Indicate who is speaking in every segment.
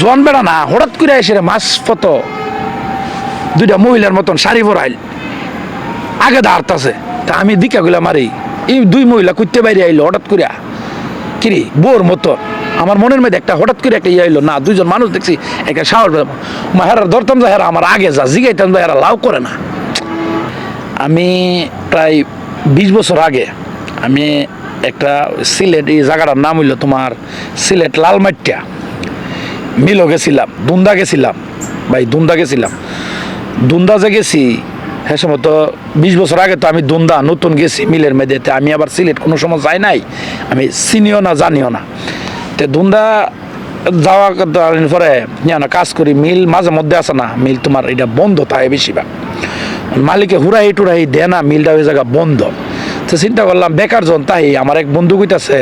Speaker 1: জোয়ান বেড়া না, হঠাৎ করে এসে মাছ পত দুইটা মহিলার মতন শাড়ি পরাইল। আগে দাঁড়তাছে তা আমি দিকা গুলা মারি। এই দুই মহিলা কুত্তে বাইরে আইলো হঠাৎ করিয়া কিরি বোর মতো। আমার মনের মধ্যে একটা হঠাৎ করে একটা ইয়ে আইলো, না, দুইজন মানুষ দেখছি, একটা সাহস হেরার ধরতাম যা হেরা আমার আগে যা জিগাইতাম যা হেরা লাভ করে না। আমি প্রায় বিশ বছর আগে, আমি একটা সিলেট, এই জায়গাটার নাম হইল তোমার সিলেট লালমাটিয়া মিলও গেছিলাম, দুন্দা গেছিলাম, ভাই দুন্দা গেছিলাম। দুন্দা যে গেছি হ্যাঁ সময় তো বিশ বছর আগে তো আমি দুন্দা, নতুন গেছি মিলের মেয়েদেতে আমি আবার সিলেট কোনো সময় যাই নাই, আমি চিনিও না, জানিও না। তে দুন্দা যাওয়া পরে না, কাজ করি, মিল মাঝে মধ্যে আছে না, মিল তোমার এটা বন্ধ থাকে বেশিরভাগ। মালিকে হুড়াই টুরাই দে না, মিলটা ওই জায়গা বন্ধ। তো চিন্তা করলাম, বেকার জন, তাই আমার এক বন্ধু কইতাছে,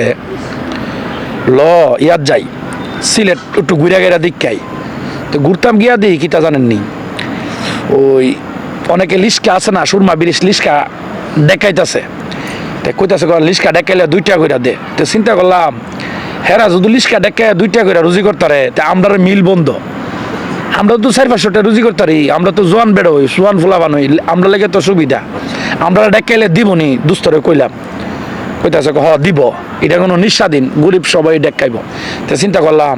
Speaker 1: ল, ইয়াত যাই। সিলেট একটু ঘুরে গেরা দিকাই তো ঘুরতাম গিয়া দিই কিতা জানেননি ওই অনেকে লিস্কা আছে না, সুরমা বিরিশ লিস্কা দেখাইতেছে। তো কইতাছে লিস্কা দেখাইলে দুইটা কইরা দে। তো চিন্তা করলাম, হেরা যদি লিস্কা দেখায় দুইটা কইরা রুজি করতারে, তা আমরা মিল বন্ধ। আমরা তো চার পাঁচশোটা রুজি করতারি, আমরা তো জোয়ান বেড়ো হই জোয়ান ফুলাবান হই, আমরা লেগে তো সুবিধা। আমরা ডেকাইলে দিবনি, দুস্তরে কইলাম। কইতাছে হ দিব। এটা কোনো নিঃস্বাধীন, গরিব সবাই ডেকাইব তো চিন্তা করলাম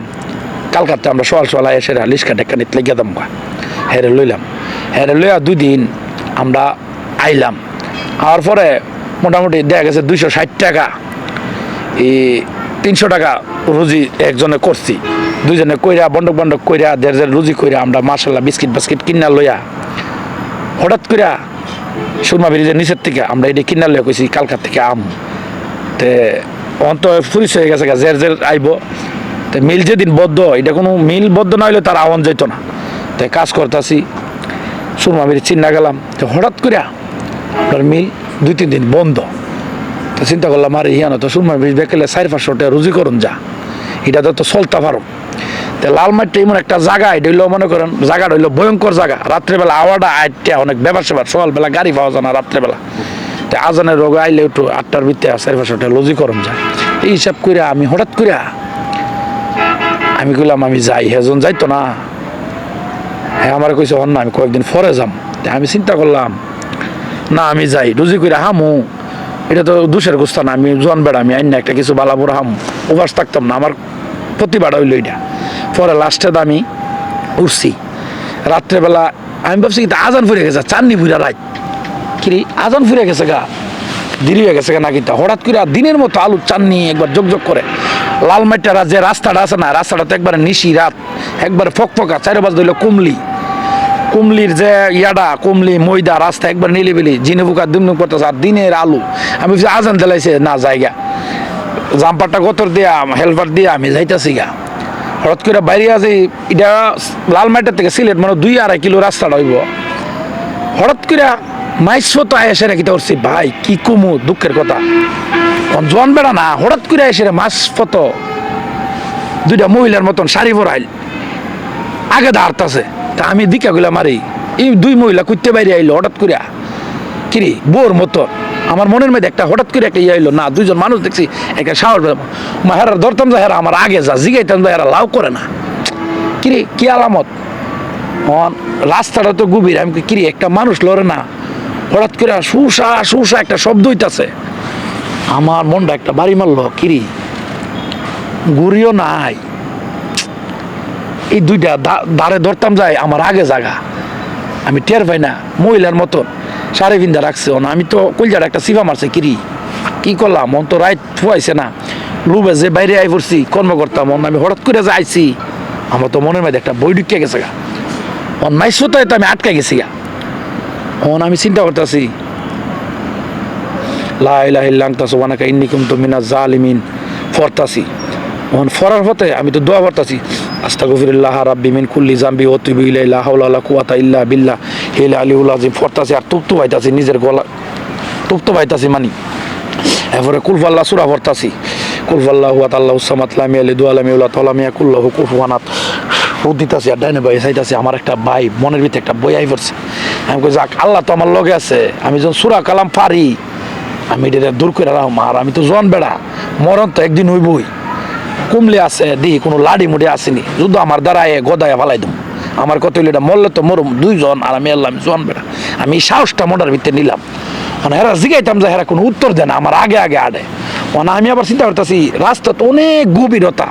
Speaker 1: কালকাতে আমরা সোয়াল সকাল এসে লিস্কা ডেকা নিতে লেগে দাম হেরে লইলাম। হেরে লইয়া দুই দিন আমরা আইলাম। আর পরে মোটামুটি দেখা গেছে দুইশো ষাট টাকা। এই তিনশো টাকা রুজি একজনে করছি। দুইজনে কইরা বন্ডক বন্ডক কইরা দেড় দেড় রুজি কইরা আমরা মার্শাল্লাহ বিস্কিট বাস্কিট কিনা লইয়া, হঠাৎ কইরা সুরমা ব্রিজের নিচের থেকে আমরা এটি কিনা লইয়া কইছি, কালকার থেকে আম। তে অন্ত ফুরিস হয়ে গেছে জের জের আইব। তে মিল যেদিন বদ্ধ, এটা কোনো মিল বদ্ধ না হইলে তার আওয়ান যাইতো না। তে কাজ করতেছি, সুরমা ব্রিজ চিন্না গেলাম, তো হঠাৎ করিয়া আপনার মিল দুই তিন দিন বন্ধ। তো চিন্তা করলাম, আরে হিয়ানো তো সুরমা ব্রিজ বেকেলে চার পাঁচশো টাকা রুজি করুন যা। এটা তো চলতে পারো তো মাঠটা এমন একটা জায়গা এটা হইল মনে করেন জায়গাটা হইল ভয়ঙ্কর জায়গা রাত্রেবেলা আওয়াটা আটটা অনেক সেবার সকালবেলা গাড়ি পাওয়া যায় না রাত্রেবেলা। তো আজানের রোগ আইলে একটু আটটার ভিতরে চার টাকা লজি করুন যায়। এই হিসাব কইরা আমি হঠাৎ কইরা আমি কইলাম, আমি যাই হেজন যাইতো না। হ্যাঁ আমার কইছে, হন না, আমি কয়েকদিন পরে যাম। আমি চিন্তা করলাম, না, আমি যাই। রুজি করে হামু, এটা তো দুশের গুস্তা না, আমি জোয়ান বেড়া, আমি আইন একটা কিছু বালাপুর হাম। উপাস থাকতাম না, আমার প্রতিবাদ হইল এটা পরে লাস্টে আমি উঠছি। রাত্রেবেলা আমি ভাবছি কিন্তু আজান ফুরে গেছে, চাননি ফুরা রাত। কিরে আজান ফুরে গেছে গা। দেরি হয়ে গেছে গা নাকি তা হঠাৎ করে দিনের মতো আলু চাননি একবার যোগ করে। লাল মাটিটা যে রাস্তাটা আছে না রাস্তাটা তো একবারে নিশি রাত, একবারে ফকফকা চারি বাজ ধরল কুমলি। কুমলির যে ইয়াডা, কুমলি, ময়দা, রাস্তা একবার নিলিবিলি, জিনে বুকা দুমনুক করতেছে, আর দিনের আলু। আমি আজান দিলাইছে, না জায়গা জাম্পারটা গতর দিয়া, হেলপার দিয়া আমি যাইতাছি গা। হঠাৎ করে বাইরে আছি এটা লালমাটির থেকে সিলেট মানে দুই আড়াই কিলো রাস্তাটা হইব। হঠাৎ করে ভাই, কি দুঃখের কথা। বেড়া না, হঠাৎ রে পত দুইটা মহিলার মতন আগে তা আমি দিকা গুলা মারি। এই দুই মহিলা কুত্তে বাইরে আইলো হঠাৎ করে। কিরি বোর মতো। আমার মনের মধ্যে একটা হঠাৎ করে একটা ইয়ে না, দুইজন মানুষ দেখছি, একটা সাহস হেরার ধরতাম যা হেরা, আমার আগে যা জিগাইতাম যা হেরা লাভ করে না। কিরে কি আলামত? রাস্তাটা তো গভীর, আমি কিরে একটা মানুষ লড়ে না। হঠাৎ করে সুসা সুসা একটা শব্দ হইতাছে। আমার মনটা একটা বাড়ি মারলো কিরি গুড়িও নাই। এই দুইটা দাঁড়ে ধরতাম যায়, আমার আগে জাগা। আমি টের পাই না, মহিলার মতন। সাড়ে ভিন্দা রাখছে না আমি তো কলজার একটা সিফা মারছে কিরি কি করলাম? মন তো রাইট ফুয়াইছে না। লুবে যে বাইরে আই পড়ছি কর্ম করতাম আমি হঠাৎ করে যে আইছি, আমার তো মনের মধ্যে একটা বই ঢুকে গেছে গা। অন মাইসোতায় তো আমি আটকে গেছি গা। অন, আমি চিন্তা করতেছি। লাইলাহিল্লাংতা সোবানাকা ইন্নিকুম তো মিনা জালিমিন ফরতাসি ওহন ফরার পথে আমি তো দোয়া পড়তাছি আস্তাগফিরুল্লাহ রাব্বি মিন কুল্লি জাম্বি ও তুবি ইলাই লা হাওলা কুওয়াতা ইল্লা বিল্লাহ। হিল আলিউল আজিম ফরতাছি আর তুপ্তু পাইতাছি, নিজের গলা তুপ্তু পাইতাছি মানি। এরপরে কুলফাল্লাহ সুরা পড়তাছি। কুলফাল্লাহ হুয়াত আল্লাহ সামাত লামি আলি দু আলামি উল্লাহ তালামিয়া কুল্লাহ কুফুয়ানাত ফুট দিতাছি আর ডাইনে ভাই চাইতাছি, আমার একটা ভাই, মনের ভিতরে একটা বই আই পড়ছে। আমি কই, যাক, আল্লাহ তো আমার লগে আছে। আমি যখন সুরা কালাম পারি, আমি এটা দূর করে রাখো আর আমি তো জন বেড়া, মরণ তো একদিন হইবই। কুমলে আছে দেখি কোনো লাডি মুডি আসেনি। যদি আমার দ্বারা এ গদায় ফালাই দিম। আমার কত এটা, মরলে তো মরুম। দুইজন, আর আমি এলাম জোয়ান বেড়া। আমি সাহসটা মোটার ভিতরে নিলাম। মানে হেরা জিগাইতাম যে হেরা কোনো উত্তর দেয় না, আমার আগে আগে আডে। মানে আমি আবার চিন্তা করতেছি, রাস্তা তো অনেক গভীরতা।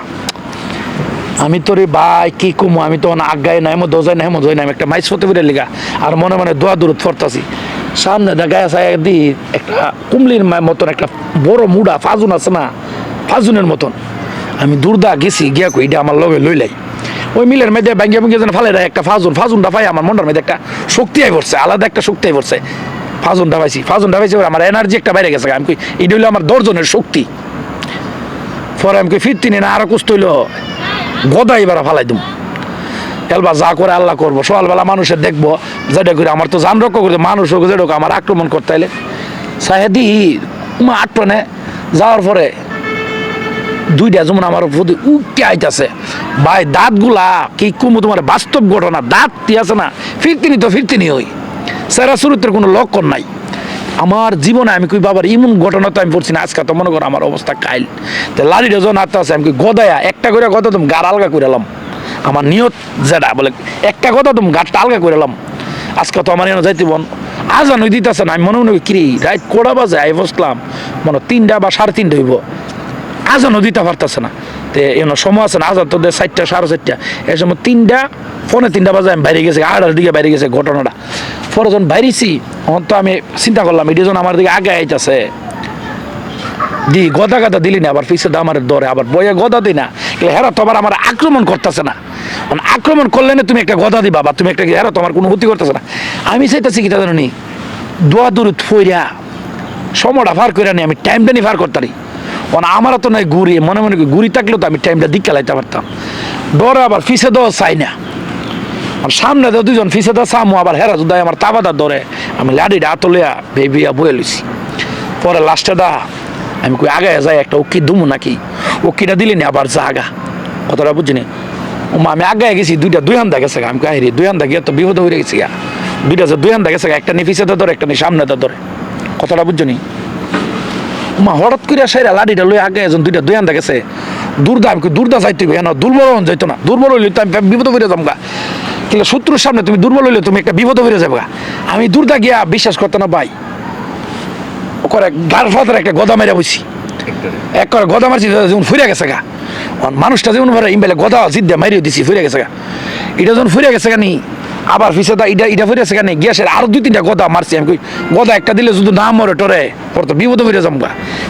Speaker 1: আমি তোরে ভাই কি কুমু, আমি তো আগায় নাই মো দোজাই নাই মো দোজাই নাই একটা মাইস হতে পেরে লিগা। আর মনে মনে দোয়া দূরত ফরতাছি। সামনে দেখায় সায় দি একটা কুমলির মতন একটা বড় মুড়া, ফাজুন আছে না, ফাজুনের মতন। আমি দুর্দা গেছি, গিয়া কই, এটা আমার লগে লইলাই ওই মিলের মধ্যে ব্যাঙ্গে ব্যাঙ্গে যেন ফালে একটা ফাজুন, ফাজুনটা পাই আমার মনটার মধ্যে একটা শক্তি আই পড়ছে, আলাদা একটা শক্তি আই পড়ছে। ফাজুন পাইছি ফাজুন পাইছি আমার এনার্জি একটা বাইরে গেছে আমি কই, এটা হইল আমার দর্জনের শক্তি। পরে আমি কই, ফিরতি না, আরও কুস্ত হইল। গদা এবার ফালাই দিম। এলবা যা করে আল্লাহ করব, সকালবেলা মানুষের দেখব, যেটা করে আমার তো জান রক্ষা করতে, মানুষ হোক, যেটা আমার আক্রমণ করতে এলে সাহেদি মা আটনে যাওয়ার পরে দুইটা যেমন আমার প্রতি উঠতে আইতাছে। ভাই, দাঁতগুলা কি কুমু তোমার বাস্তব ঘটনা? দাঁত আছে না? ফিরতিনি তো ফিরতিনি হই সেরা শুরুতের কোনো লক্ষণ নাই। আমার জীবনে আমি কই বাবার ইমন ঘটনা তো আমি পড়ছি না আজকে তো মনে করো আমার অবস্থা কাইল। তো লাড়িটা যখন হাতে আছে আমি গদায়া একটা করে কথা তুমি গার আলগা করে এলাম আমার নিয়ত যেটা বলে একটা কথা তুমি গাড়টা আলগা করে এলাম আজকে তো আমার এনে যাইতে বন আজান ওই দিতেছে না আমি মনে মনে করি, রাত কোড়া বাজে? আই বসলাম। মনে তিনটা বা সাড়ে তিনটা হইব। আজানও দিতে পারতেছে না। সময় আছে না আজান তো দেয় চারটা, সাড়ে চারটা। তিনটা ফোনে তিনটা বাজে আমি বাইরে গেছে আড়ার দিকে বাইরে গেছে ঘটনাটা। পরে যখন বাইরেছি, তখন তো আমি চিন্তা করলাম, এটা আমার দিকে আগে আইতাছে। দি, গদা গদা দিলি না, আবার দরে আবার গদা না। হেরা তো আবার আমার আক্রমণ করতেছে না। মানে আক্রমণ করলে না তুমি একটা গদা দিবা, বা তুমি একটা হেরা তোমার কোনো ক্ষতি করতেছে না। আমি চাইতেছি কি তা জানো, দোয়া দূরত ফইরা সময়টা ফার করে নি, আমি টাইমটা নি ফার করতারি। আমারও তো নয় ঘুরি মনে মনে ঘুরি থাকলেও তো আমি টাইমটা দিক খেলাইতে পারতাম। ডরে আবার ফিসে দেওয়া চাই না। আর সামনে তো দুজন ফিসে দেওয়া সামু আবার হেরা যদি আমার তাবাদার ধরে, আমি লাডিটা আতলিয়া ভেবিয়া বয়ে লইছি। পরে লাস্টে দা, আমি কই আগে যাই, একটা উকি দুমু নাকি? উকিটা দিলি না, আবার জাগা কথাটা বুঝিনি ও মা আমি আগে গেছি, দুইটা দুই হান্দা গেছে। আমি কাহিরি দুই হান্দা গিয়ে তো বিপদ হয়ে গেছি গা। দুইটা যে দুই হান্দা গেছে একটা নিফিসে ধরে, একটা নি সামনে দা ধরে। কথাটা বুঝছনি মা, হঠাৎ করে সাইরা লাডিটা লই আগে এজন দুইটা দুই আন্দা গেছে। দুর্দা আমি দুর্দা যাইতে হবে না, দুর্বল যাইতো না। দুর্বল হইলে তো আমি বিপদ হয়ে যাব গা কিন্তু শত্রুর সামনে তুমি দুর্বল হইলে তুমি একটা বিপদ হয়ে যাবে আমি দুর্দা গিয়া বিশ্বাস করতে না ভাই। করে গার ফাতার একটা গদা মেরে বসি এক করে গদা মারছি যেমন ফুরে গেছে গা। মানুষটা যেমন ইমবেলে গদা, জিদ্দা মারিয়ে দিছি ফুরে গেছে গা। এটা যখন ফুরে গেছে গা নি আবার পিছে দা এটা এটা ফুরে গা গ্যাসের আরও দুই তিনটা গদা মারছি আমি কই, গদা একটা দিলে শুধু না মরে টরে, পর তো বিপদ যাম গা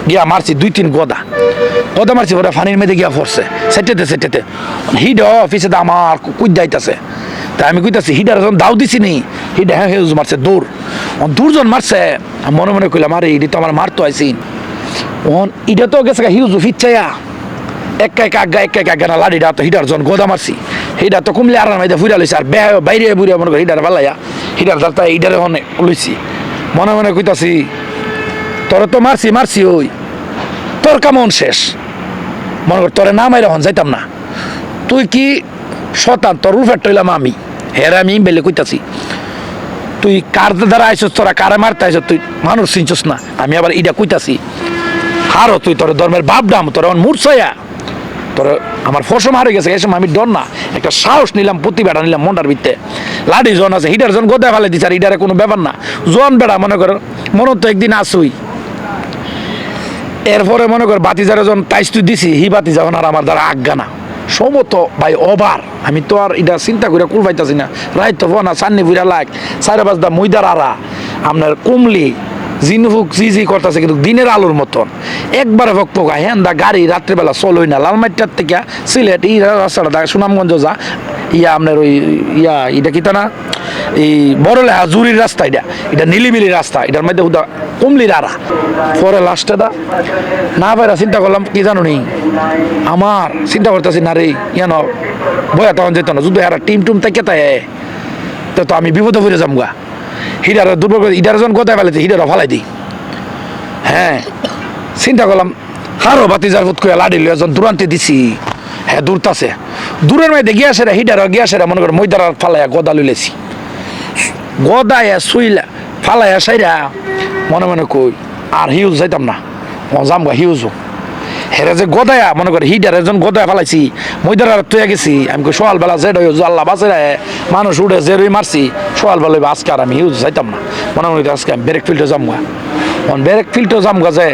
Speaker 1: গিয়া মারছি দুই তিন গদা। গদা মারছি, ওরা ফানির মেয়েদে গিয়া পড়ছে সেটেতে সেটেতে। হিড পিছে দা আমার কুদ যাইতাছে। তা আমি কইতাছি হিডার যখন দাও দিছি নি। হিডা হ্যাঁ হেউজ মারছে, দৌড়। দূরজন মারছে। মনে মনে কইলাম, আরে এটি তো আমার মারতো আইসিন ওন এটা তো গেছে হিউজ ফিচ্ছায়া। একা একা আজ্ঞা একা একা আজ্ঞা না লাড়িটা তো হিডার জন গোদা মারছি। হিডা তো কমলে আর মাইদা ফুরা লইছে, আর বাইরে বুড়িয়া মনে করি হিডার ভালাইয়া হিডার দাঁড়তা হিডার হনে লইছি। মনে মনে কইতাছি, তোর তো মারছি মারছি ওই, তোর কেমন শেষ? মনে কর, তোরে না মাইরা হন যাইতাম না। তুই কি শতান, তোর রুফের টইলাম আমি। হেরা আমি বেলে কইতাছি, তুই কার দ্বারা আইসস তোরা কারে মারতে আইসস তুই মানুষ চিনছস না? আমি আবার ইটা কইতাছি, হারো তুই, তোর ধর্মের বাপ ডাম, তোর মূর্ছয়া। তোর, আমার ফসম হারে গেছে এসে আমি ডর না। একটা সাহস নিলাম প্রতিবেড়া নিলাম মন্ডার ভিত্তে। লাডি জন আছে হিটার জন গোদা ফেলে দিচ্ছে আর হিটারে কোনো ব্যাপার না। জন বেড়া, মনে কর, মনে তো একদিন আসুই এরপরে মনে কর বাতি যারা যখন তাইস তুই দিছি, হি বাতি যখন আর আমার দ্বারা আজ্ঞা না। সমত ভাই অবার আমি তো আর এটা চিন্তা করে কুল পাইতাছি না। রাইত তো চান্নি ফুরা লাগ সাড়ে পাঁচ দা ময়দার আড়া আপনার কুমলি জিনফুক জি জি করতেছে কিন্তু দিনের আলোর মতন। একবারে ভক পোকা হ্যাঁ দা গাড়ি রাত্রিবেলা চলই না। লালমাটিয়ার থেকে সিলেট এই রাস্তাটা দা সুনামগঞ্জ যা, ইয়া আপনার ওই ইয়া, এটা কি না? এই বড়লেহা জুরির রাস্তা এটা। এটা নীলিমিলি রাস্তা। এটার মধ্যে উদা কুমলির আড়া পরে লাস্টে দা, না ভাইরা চিন্তা করলাম, কি জানো নি? আমার চিন্তা করতেছি, না রে, ইয়ান, বয়া তখন যেত না, যদি এরা টিম টুম থেকে তাই, তো আমি বিপদে ফিরে যাম গা হিডার দুর্বল করে হিডার যখন কোথায় ফেলেছে হিডারও ফালাই দিই। হ্যাঁ চিন্তা করলাম, হারো বাতি যার ফুট করে লাড়ি লিয়ে যখন দূরান্তে দিছি। হ্যাঁ দূরতাছে দূরের মধ্যে গিয়া সেরা হিডার গিয়া সেরা মনে করে ময়দার ফালাইয়া গদা লইলেছি গদায়া শুইলা, ফালাইয়া সাইরা মনে মনে কই, আর হিউজ যাইতাম না। ও যাম গা হিউজ হেরে যে গদায়া, মনে করে, হিটার একজন গদায়া ফেলাইছি মইদার আর তুই গেছি। আমি কই সকাল বেলা যে ডয় আল্লাহ বাসে মানুষ উঠে রুই মারছি সকাল বেলা আজকে আর আমি ইউজ যাইতাম না। মনে মনে আজকে আমি ব্রেক ফিল্ডে যাম গা অন ব্রেক ফিল্ডে যাম গা যে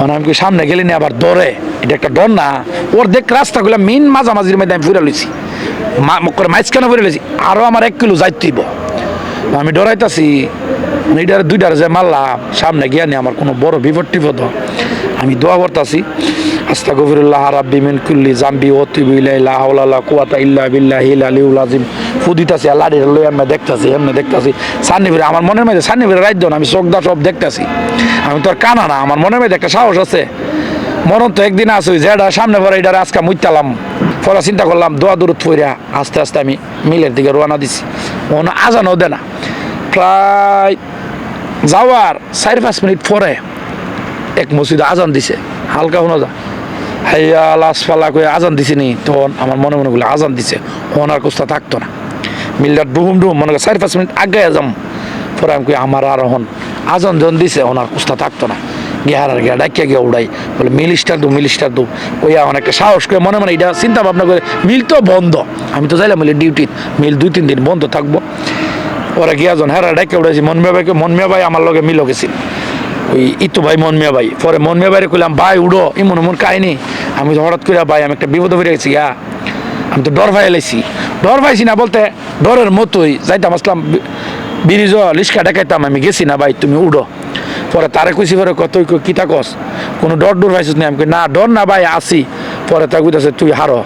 Speaker 1: অন আমি সামনে গেলি না আবার দৌড়ে এটা একটা ডর না। ওর দেখ রাস্তাগুলো মেন মাঝামাঝির মধ্যে আমি ফুরে লইছি। করে মাঝখানে ফুরে লইছি। আরও আমার এক কিলো যাইতেইব আমি ডরাইতাছি এইটার দুইটার যে মারলাম, সামনে গিয়া নি আমার কোনো বড় বিপদ টিপদ হয়। আমি দোয়া করতাছি আস্তা গফিরুল্লাহ রাব্বি মিন কুল্লি জাম্বি ওতিবু ইলাইহি হাওলা লা কুওয়াতা ইল্লা বিল্লাহিল আলিউল আযীম। ফুদিতাছি আল্লাহর লই আমি দেখতাছি, এমনি দেখতাছি। সান্নি ভিড়ে আমার মনের মধ্যে সান্নি রাইত না, আমি চোখদা সব দেখতাছি। আমি তো আর কানা না, আমার মনের মধ্যে একটা সাহস আছে। মরণ তো একদিন আছে যেটা সামনে পরে এটা আজকে মুইতালাম পরে চিন্তা করলাম, দোয়া দূরত ফইরা আস্তে আস্তে আমি মিলের দিকে রওনা দিছি। ওখানে আজানও দে না প্রায় যাওয়ার চার পাঁচ মিনিট পরে এক মসজিদে আজান দিছে, হালকা শোনা যা। হাইয়া লাশ ফালা করে আজান দিছে নি, তখন আমার মনে মনে বলে আজান দিছে ওনার কোস্তা থাকতো না। মিল্লার ডুহুম ডুহুম, মনে করে চার পাঁচ মিনিট আগে যাম। পরে আমি আমার আর হন। আজান যখন দিছে ওনার কোস্তা থাকতো না। গিয়ার আর গিয়া ডাকিয়া গিয়া উড়াই, বলে মিলিস্টার দু মিলিস্টার দু। ওইয়া অনেকটা সাহস করে মনে মনে এটা চিন্তা ভাবনা করে মিল তো বন্ধ। আমি তো যাইলাম মিলে ডিউটি মিল দুই, তিন দিন বন্ধ থাকব। ওরা গিয়া জন হ্যাঁ ডাকে উড়াইছি, মনমিয়া ভাইকে, মনমিয়া ভাই আমার লগে মিল গেছিল ওই ইতু ভাই, মন মনমিয়া ভাই। পরে মনমিয়া ভাইরে কইলাম, ভাই, উড়ো এমন এমন কাহিনি। আমি তো হঠাৎ করে ভাই, আমি একটা বিপদে ফিরে গেছি, গা। আমি তো ডর ভাই এলাইছি। ডর পাইছি না বলতে ডরের মতোই যাইতাম, আসলাম ব্রিজ লিস্কা ডাকাইতাম আমি গেছি না ভাই, তুমি উড়ো। পরে তারে কইছি, পরে কত কিতা কস? কোনো ডর ডর পাইছিস না? আমি না, ডর না ভাই আসি পরে তা কইতাছে, তুই হারো।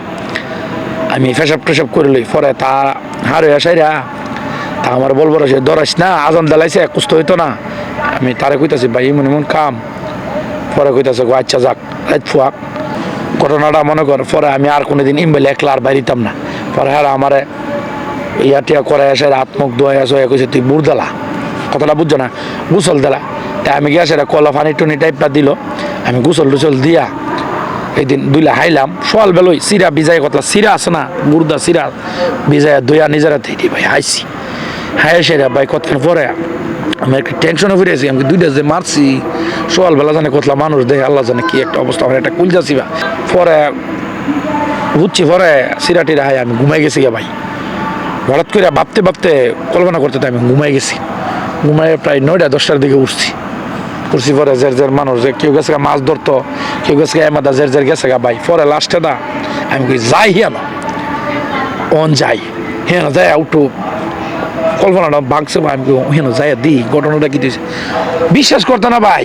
Speaker 1: আমি ফেসাব টেসাব করে লই, পরে তা হারে আসাইরা তা আমার বলব সে দরাস না, আজান দালাইছে, কুস্ত হইতো না। আমি তারে কইতাছি, ভাই, এমন এমন কাম। পরে কইতাছে, গো আচ্ছা যাক, রাত ফুয়াক। ঘটনাটা মনে কর, পরে আমি আর কোনোদিন ইমবেলে একলা আর বাইরিতাম না। পরে হ্যাঁ আমারে ইয়াটিয়া করে এসে হাত মুখ ধোয়া এসে কইছে, তুই বুড় দেলা। কথাটা বুঝছ না? গুসল দেলা। তাই আমি গিয়ে সেটা কলা ফানি টুনি টাইপটা দিল। আমি গুসল টুসল দিয়া একদিন দুইলা হাইলাম। সোয়াল বেলই, সিরা বিজাই কতলা সিরা আছে না গুরদা সিরা বিজায় দইয়া নিজেরা থেকে ভাই হাইছি হাই সেরা, ভাই কতক্ষণ পরে আমি একটা টেনশনে ফিরে আছি। আমি দুইটা যে মারছি সোয়াল বেলা জানে কতলা মানুষ দেয়, আল্লাহ জানে কি একটা অবস্থা, আমার একটা কুল যাচ্ছি বা পরে বুঝছি পরে সিরা টিরা হাই আমি ঘুমাই গেছি গা ভাই। হঠাৎ করে ভাবতে ভাবতে কল্পনা করতে আমি ঘুমাই গেছি। ঘুমাই প্রায় নয়টা, দশটার দিকে উঠছি। উঠছি পরে জের জের মানুষ যে কেউ গেছে মাছ ধরতো, কেউ গেছে গা এমাদা জের জের গেছে গা ভাই। পরে লাস্টে না, আমি যাই হিয়ান অন যাই। হিয়ান যাই উঠু কল্পনাটা বাগছে ভাই কই, যাই দি ঘটনাটা কি দিয়েছে বিশ্বাস করতে না ভাই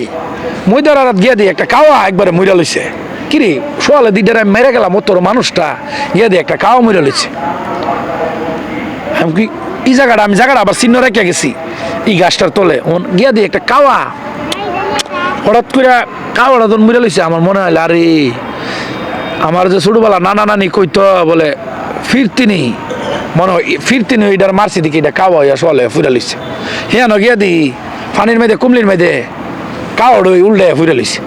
Speaker 1: ময়দার আর গিয়া দি একটা কাওয়া একবারে মইরা লইছে। কিরে সোয়ালে দিদারে মেরে গেলাম তোর মানুষটা গিয়া দি একটা কাওয়া মইরা লইছে। আমি কি এই জায়গাটা আমি জায়গাটা আবার চিহ্ন রেখে গেছি। এই গাছটার তলে গিয়া দিয়ে একটা কাওয়া। হঠাৎ করে কাওয়াটা তোর মুড়ে লইছে আমার মনে হইল আরে আমার যে ছোটবেলা নানা নানি কইতো বলে ফিরতিনি। মনে হয় ফিরতিনি ওইটার মারছি দিকে, এটা কাওয়া হইয়া সলে ফুরে লইছে। হিয়ানো গিয়া দি, পানির মেয়েদে কুমলির মেয়েদে কাওয়াড় উল্টে ফুরে লইছে।